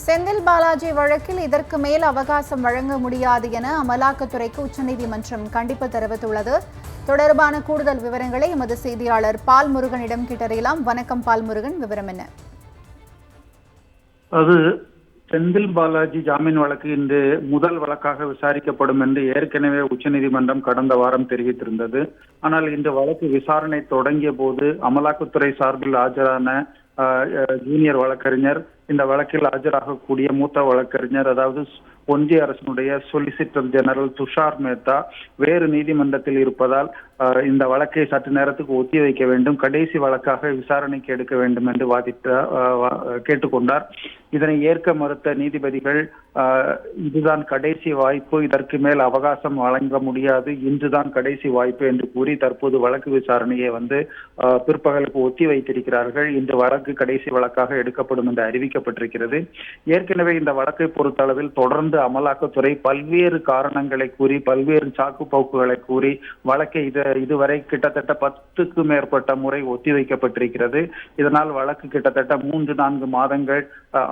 செந்தில் பாலாஜி வழக்கில் இதற்கு மேல் அவகாசம் வழங்க முடியாது என அமலாக்கத்துறைக்கு உச்சநீதிமன்றம் கண்டிப்பு தெரிவித்துள்ளது. தொடர்பான கூடுதல் விவரங்களை எமது செய்தியாளர் பால் முருகனிடம் கிட்டறியலாம். வணக்கம் பால் முருகன் விவரம் என்ன? அது செந்தில் பாலாஜி ஜாமீன் வழக்கு இன்று முதல் வழக்காக விசாரிக்கப்படும் என்று ஏற்கனவே உச்சநீதிமன்றம் கடந்த வாரம் தெரிவித்திருந்தது. ஆனால் இந்த வழக்கு விசாரணை தொடங்கிய போது அமலாக்கத்துறை சார்பில் ஆஜரான ஆஹ், ஜூனியர் வழக்கறிஞர் இந்த வழக்கில் ஆஜராகக்கூடிய மூத்த வழக்கறிஞர் அதாவது ஒன்றிய அரசினுடைய சொலிசிட்டர் ஜெனரல் துஷார் மேத்தா வேறு நீதிமன்றத்தில் இருப்பதால் இந்த வழக்கை சற்று நேரத்துக்கு ஒத்தி வைக்க வேண்டும். கடைசி வழக்காக விசாரணைக்கு எடுக்க வேண்டும் என்று வாதிட்ட கேட்டுக்கொண்டார். இதனை ஏற்க மறுத்த நீதிபதிகள் ஆஹ், இதுதான் கடைசி வாய்ப்பு இதற்கு மேல் அவகாசம் வழங்க முடியாது இன்றுதான் கடைசி வாய்ப்பு என்று கூறி தற்போது வழக்கு விசாரணையை வந்து ஆஹ், பிற்பகலுக்கு ஒத்தி வைத்திருக்கிறார்கள். இந்த வழக்கு கடைசி வழக்காக எடுக்கப்படும் என்று தெரிவிக்கப்பட்டிருக்கிறது ஏற்கனவே இந்த வழக்கை பொறுத்த அளவில் தொடர்ந்து அமலாக்கத்துறை பல்வேறு காரணங்களை கூறி பல்வேறு சாக்கு போக்குகளை கூறி வழக்கை இது இதுவரை கிட்டத்தட்ட பத்துக்கு மேற்பட்ட முறை ஒத்திவைக்கப்பட்டிருக்கிறது. இதனால் வழக்கு கிட்டத்தட்ட மூன்று நான்கு மாதங்கள்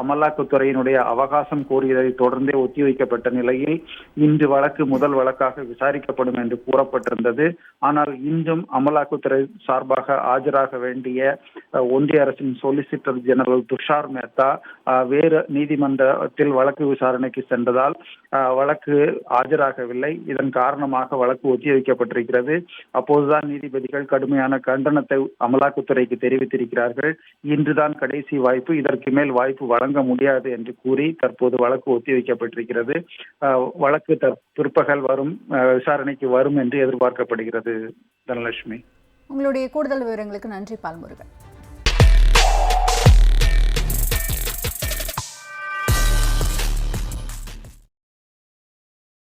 அமலாக்கத்துறையினுடைய அவகாசம் கோரியதை தொடர்ந்தே ஒத்திவைக்கப்பட்ட நிலையில் இன்று வழக்கு முதல் வழக்காக விசாரிக்கப்படும் என்று கூறப்பட்டிருந்தது. ஆனால் இன்றும் அமலாக்கத்துறை சார்பாக ஆஜராக வேண்டிய ஒன்றிய அரசின் சொலிசிட்டர் ஜெனரல் துஷார் மேத்தா வேறு நீதிமன்றத்தில் வழக்கு விசாரணைக்கு சென்றதால் வழக்கு ஆஜராகவில்லை. இதன் காரணமாக வழக்கு ஒத்திவைக்கப்பட்டிருக்கிறது. அப்போதுதான் நீதிபதிகள் கடுமையான கண்டனத்தை அமலாக்கத்துறைக்கு தெரிவித்திருக்கிறார்கள். இன்றுதான் கடைசி வாய்ப்பு. இதற்கு மேல் வாய்ப்பு வழங்க முடியாது என்று கூறி தற்போது வழக்கு ஒத்திவைக்கப்பட்டிருக்கிறது. வழக்கு பிற்பகல் வரும் விசாரணைக்கு வரும் என்று எதிர்பார்க்கப்படுகிறது தனலட்சுமி. உங்களுடைய கூடுதல் விவரங்களுக்கு நன்றி பால்முருகன்.